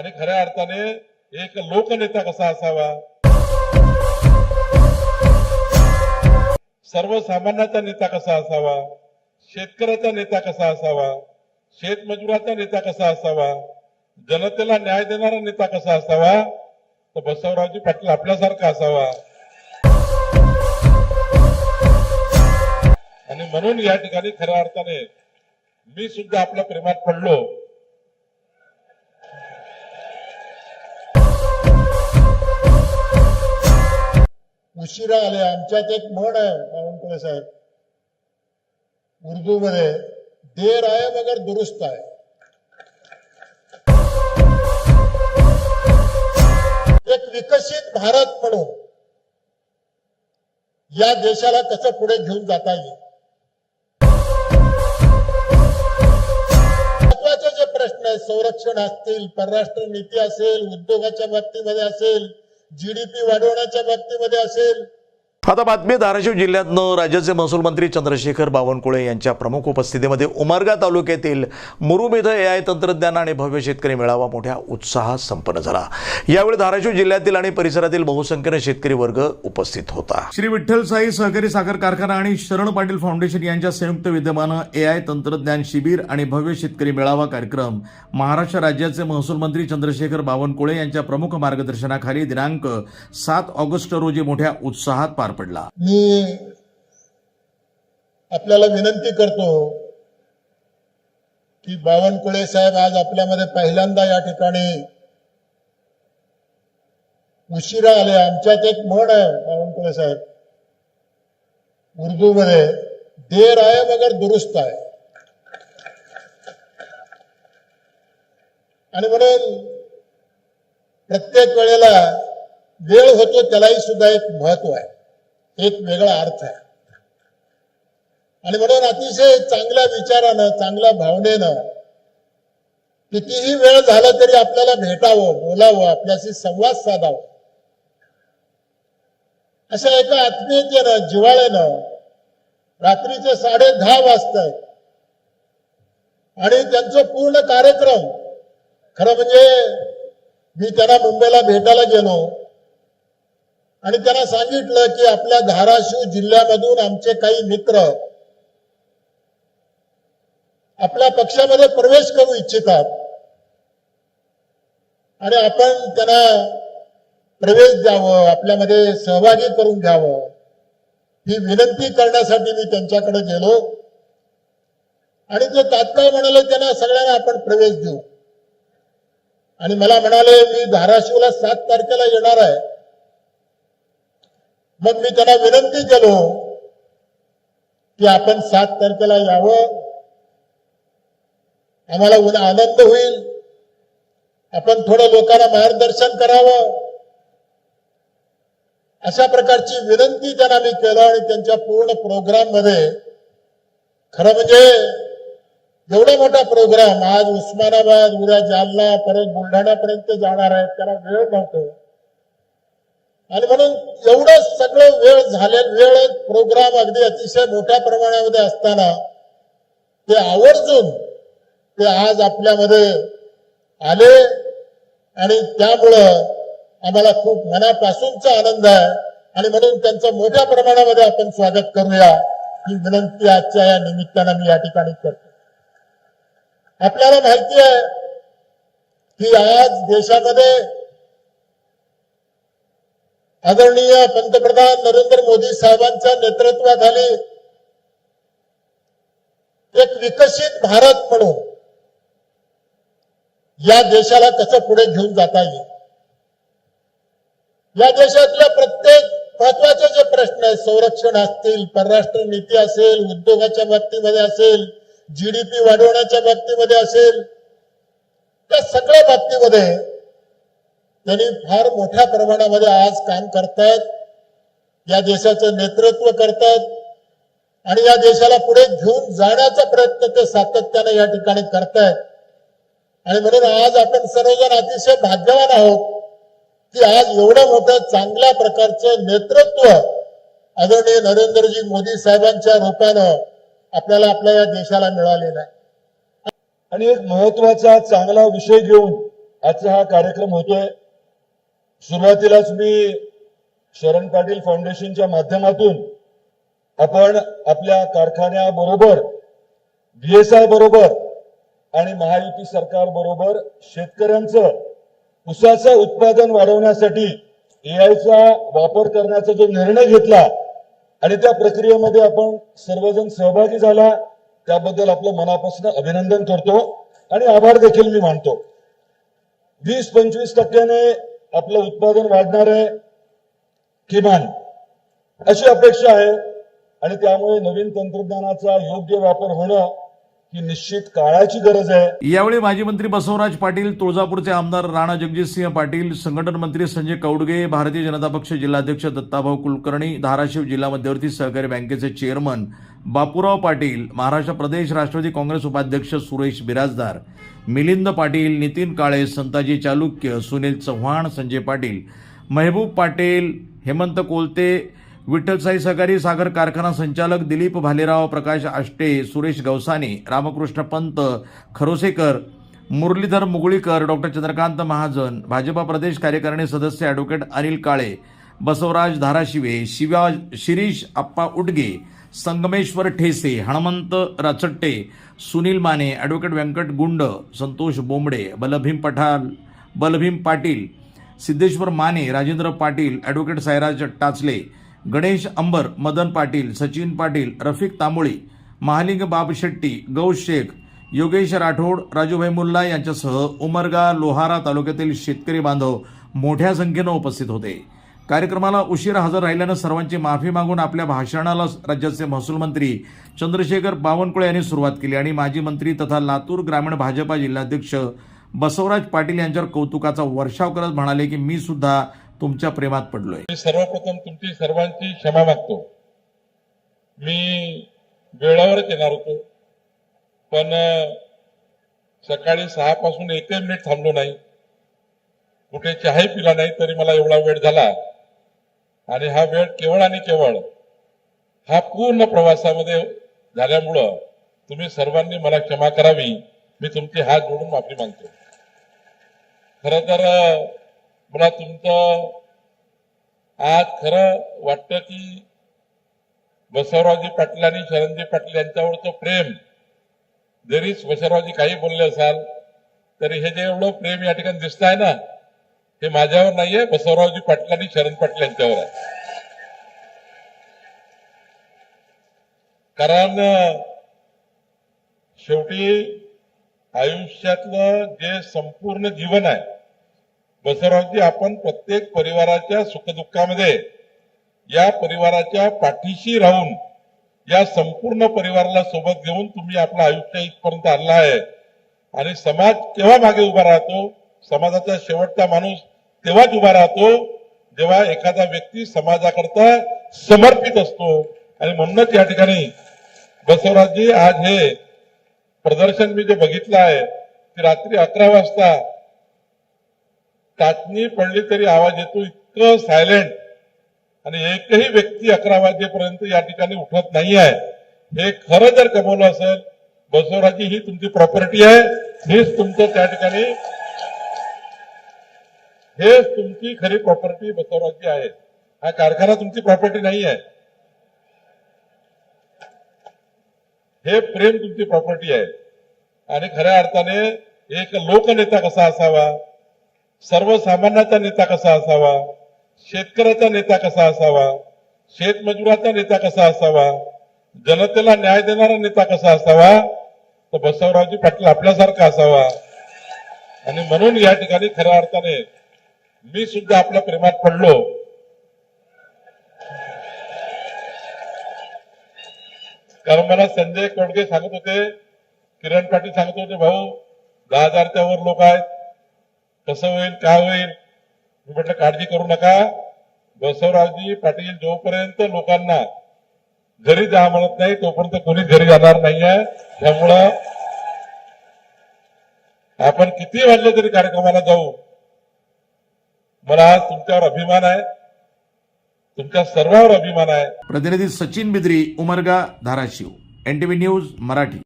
आणि खऱ्या अर्थाने एक लोकनेता कसा असावा? सर्वसामान्याचा नेता कसा असावा? शेतकऱ्याचा नेता कसा असावा? शेतमजुराचा नेता कसा असावा? जनतेला न्याय देणारा नेता कसा असावा? तर बसवरावजी पाटील आपल्यासारखा असावा. आणि म्हणून या ठिकाणी खऱ्या अर्थाने मी सुद्धा आपल्या प्रेमात पडलो. उशिरा आले. आमच्यात एक म्हण आहे बावनकुळे साहेब. उर्दू मध्ये देर आहे मगर दुरुस्त आहे. एक विकसित भारत म्हणून या देशाला कसं पुढे घेऊन जाता येईल? महत्त्वाचे जे प्रश्न आहेत संरक्षण असतील परराष्ट्र नीती असेल उद्योगाच्या बाबतीमध्ये असेल जीडीपी वाढवण्याच्या बाबतीमध्ये असेल आता बातमी धाराशिव जिल्ह्यातनं राज्याचे महसूल मंत्री चंद्रशेखर बावनकुळे यांच्या प्रमुख उपस्थितीमध्ये उमरगा तालुक्यातील मुरुम इथं ए आय तंत्रज्ञान आणि भव्य शेतकरी मेळावा मोठ्या उत्साहात संपन्न झाला. यावेळी धाराशिव जिल्ह्यातील आणि परिसरातील बहुसंख्येने शेतकरी वर्ग उपस्थित होता. श्री विठ्ठल साई सहकारी साखर कारखाना आणि शरण पाटील फाउंडेशन यांच्या संयुक्त विद्यमानं ए आय तंत्रज्ञान शिबिर आणि भव्य शेतकरी मेळावा कार्यक्रम महाराष्ट्र राज्याचे महसूल मंत्री चंद्रशेखर बावनकुळे यांच्या प्रमुख मार्गदर्शनाखाली दिनांक सात ऑगस्ट रोजी मोठ्या उत्साहात पार पडला. मी आपल्याला विनंती करतो की बावनकुळे साहेब आज आपल्यामध्ये पहिल्यांदा या ठिकाणी उशिरा आले. आमच्यात एक म्हण आहे बावनकुळे साहेब. उर्दू मध्ये देर आहे मगर दुरुस्त आहे. आणि म्हणून प्रत्येक वेळेला वेळ होतो त्यालाही सुद्धा एक महत्त्व आहे. एक वेगळा अर्थ आहे. आणि म्हणून अतिशय चांगल्या विचारानं चांगल्या भावनेनं कितीही वेळ झाला तरी आपल्याला भेटावं बोलावं आपल्याशी संवाद साधावं. अशा एका आत्मीयतेनं जिव्हाळ्यानं रात्रीचे साडे दहा वाजताय. आणि त्यांचं पूर्ण कार्यक्रम खरं म्हणजे मी त्यांना मुंबईला भेटायला गेलो. आणि त्यांना सांगितलं की आपल्या धाराशिव जिल्ह्यामधून आमचे काही मित्र आपल्या पक्षामध्ये प्रवेश करू इच्छितात. आणि आपण त्यांना प्रवेश द्यावं आपल्यामध्ये सहभागी करून घ्यावं ही विनंती करण्यासाठी मी त्यांच्याकडे गेलो. आणि ते तात्काळ म्हणाले त्यांना सगळ्यांना आपण प्रवेश देऊ. आणि मला म्हणाले मी धाराशिवला सात तारखेला येणार आहे. मग मी त्यांना विनंती केलो की आपण सात तारखेला यावं. आम्हाला उद्या आनंद होईल. आपण थोडं लोकांना मार्गदर्शन करावं. अशा प्रकारची विनंती त्यांना मी केलं आणि त्यांच्या पूर्ण प्रोग्राममध्ये खरं म्हणजे एवढा मोठा प्रोग्राम आज उस्मानाबाद उद्या जालना परत बुलढाण्यापर्यंत जाणार आहे. त्याला वेळ नव्हतो. आणि म्हणून एवढं सगळं वेळ झाले वेळ प्रोग्राम अगदी अतिशय मोठ्या प्रमाणामध्ये असताना ते आवर्जून ते आज आपल्यामध्ये आले आणि त्यामुळं आम्हाला खूप मनापासूनचा आनंद आहे. आणि म्हणून त्यांचं मोठ्या प्रमाणामध्ये आपण स्वागत करूया. ही विनंती आजच्या या निमित्तानं मी या ठिकाणी करतो. आपल्याला माहिती आहे की आज देशामध्ये आदरणीय पंतप्रधान नरेंद्र मोदी साहेबांच्या नेतृत्वाखाली एक विकसित भारत म्हणून या देशाला कसं पुढे घेऊन जाता येईल? या देशातल्या प्रत्येक महत्त्वाचे जे प्रश्न आहेत संरक्षण असतील परराष्ट्र नीती असेल उद्योगाच्या बाबतीमध्ये असेल जीडीपी वाढवण्याच्या बाबतीमध्ये असेल त्या सगळ्या बाबतीमध्ये त्यांनी फार मोठ्या प्रमाणामध्ये आज काम करतायत. या देशाचं नेतृत्व करतायत. आणि या देशाला पुढे घेऊन जाण्याचा प्रयत्न ते सातत्याने या ठिकाणी करतायत. आणि म्हणून आज आपण सर्वजण अतिशय भाग्यवान आहोत की आज एवढं मोठं चांगल्या प्रकारचं नेतृत्व आदरणीय नरेंद्रजी मोदी साहेबांच्या रूपानं आपल्याला आपल्या या देशाला मिळालेलं आहे. आणि एक महत्त्वाचा चांगला विषय घेऊन आजचा हा कार्यक्रम होतोय. सुरुवातीलाच मी शरण पाटील फाउंडेशनच्या माध्यमातून आपण आपल्या कारखान्याबरोबर बीएसआय बरोबर आणि महायुती सरकार बरोबर शेतकऱ्यांचं ऊसाचं उत्पादन वाढवण्यासाठी एआयचा वापर करण्याचा जो निर्णय घेतला आणि त्या प्रक्रियेमध्ये आपण सर्वजण सहभागी झाला त्याबद्दल आपलं मनापासून अभिनंदन करतो आणि आभार देखील मी मानतो. वीस पंचवीस टक्क्याने आपलं उत्पादन वाढणार आहे किमान. अशी अपेक्षा आहे. आणि त्यामुळे नवीन तंत्रज्ञानाचा योग्य वापर होणं ही निश्चित काळाची गरज आहे. यावेळी माजी मंत्री बसवराज पाटील तुळजापूरचे आमदार राणा जगजितसिंह पाटील संघटन मंत्री संजय कौडगे भारतीय जनता पक्ष जिल्हाध्यक्ष दत्ताभाऊ कुलकर्णी धाराशिव जिल्हा मध्यवर्ती सहकारी बँकेचे चेअरमन बापूराव पाटील महाराष्ट्र प्रदेश राष्ट्रवादी काँग्रेस उपाध्यक्ष सुरेश बिराजदार मिलिंद पाटील नितीन काळे संताजी चालुक्य सुनील चव्हाण संजय पाटील महबूब पाटील हेमंत कोलते विठ्ठलसाई सहकारी सागर कारखाना संचालक दिलीप भालेराव प्रकाश आष्टे सुरेश गवसाने रामकृष्ण पंत खरोसेकर मुरलीधर मुगळीकर डॉक्टर चंद्रकांत महाजन भाजपा प्रदेश कार्यकारिणी सदस्य advocate Anil Kale Basavraj Dharashive Shiva Shirish Appa Udge Sangmeshwar These Hanumant Rachatte Sunil Mane advocate Vyankat Gund Santosh Bombde Balbhim Pathal Balbhim Patil Siddheshwar Mane Rajendra Patil advocate Sairaj Tachle Ganesh Ambar Madan Patil Sachin Patil Rafiq Tamboli Mahaling Bab Shetty Gaush Shaikh Yogesh Rathod Rajubhai Mulla यांच्यासह उमरगा लोहारा तालुक्यातील शेतकरी बांधव मोठ्या संख्येनं उपस्थित होते. कार्यक्रमाला उशीर हजर राहिल्यानं सर्वांची माफी मागून आपल्या भाषणाला राज्याचे महसूल मंत्री चंद्रशेखर बावनकुळे यांनी सुरुवात केली आणि माजी मंत्री तथा लातूर ग्रामीण भाजपा जिल्हाध्यक्ष बसवराज पाटील यांच्यावर कौतुकाचा वर्षाव करत म्हणाले की मी सुद्धा तुमच्या प्रेमात पडलोय. मी सर्वप्रथम तुमची सर्वांची क्षमा मागतो. मी वेळावरच येणार होतो पण सकाळी सहा पासून एकही मिनिट थांबलो नाही. कुठे चहाही पिला नाही तरी मला एवढा वेळ झाला. आणि हा वेळ केवळ आणि केवळ हा पूर्ण प्रवासामध्ये झाल्यामुळं तुम्ही सर्वांनी मला क्षमा करावी. मी तुमचे हात जोडून माफी मागतो. खर तर मला तुमचं आज खरं वाटतं की बसवरावजी पाटील आणि शरणजी पाटील यांच्यावरचं प्रेम जरी बसवरावजी काही बोलले असाल तरी हे जे एवढं प्रेम या ठिकाणी दिसत आहे ना हे माझ्यावर नाहीये बसवरावजी पाटील आणि शरण पाटील यांच्यावर आहे. कारण शेवटी आयुष्यातलं जे संपूर्ण जीवन आहे बसवरावजी आपण प्रत्येक परिवाराच्या सुखदुःखामध्ये या परिवाराच्या पाठीशी राहून या संपूर्ण परिवाराला सोबत घेऊन तुम्ही आपलं आयुष्य इथपर्यंत आणलं आहे. आणि समाज केव्हा मागे उभा राहतो? समाजाचा शेवटचा माणूस तेव्हाच उभा राहतो जेव्हा एखादा व्यक्ती समाजाकरता समर्पित असतो. आणि म्हणूनच या ठिकाणी बसवराजजी आज हे प्रदर्शन मी जे बघितलं आहे ते रात्री अकरा वाजता टाचणी पडली तरी आवाज येतो इतकं सायलेंट आणि एकही व्यक्ती अकरा वाजेपर्यंत या ठिकाणी उठत नाही आहे हे खरं जर कमवलं असेल बसवराजी ही तुमची प्रॉपर्टी आहे हेच तुमचं त्या ठिकाणी हेच तुमची खरी प्रॉपर्टी बसवराजी आहे. हा कारखाना तुमची प्रॉपर्टी नाही आहे. हे प्रेम तुमची प्रॉपर्टी आहे. आणि खऱ्या अर्थाने एक लोकनेता कसा असावा? सर्वसामान्याचा नेता कसा असावा? शेतकऱ्याचा नेता कसा असावा? शेतमजुराचा नेता कसा असावा? जनतेला न्याय देणारा नेता कसा असावा? तर बसवरावजी पाटील आपल्यासारखा असावा. आणि म्हणून या ठिकाणी खऱ्या अर्थाने मी सुद्धा आपल्या प्रेमात पडलो. कारण मला संजय कोडगे सांगत होते किरण पाटील सांगत होते भाऊ दहा हजारच्या वर लोक आहेत. कसं होईल काय होईल? मी म्हटलं काळजी करू नका. बसवरावजी पाटील जोपर्यंत लोकांना घरी जा म्हणत नाही तोपर्यंत कोणी घरी जाणार नाहीये. त्यामुळं आपण किती वाजले तरी कार्यक्रमाला जाऊ. मला आज तुमच्यावर अभिमान आहे. तुमच्या सर्वांवर अभिमान आहे. प्रतिनिधी Sachin Bidri Umarga Dharashiv. NTV news Marathi.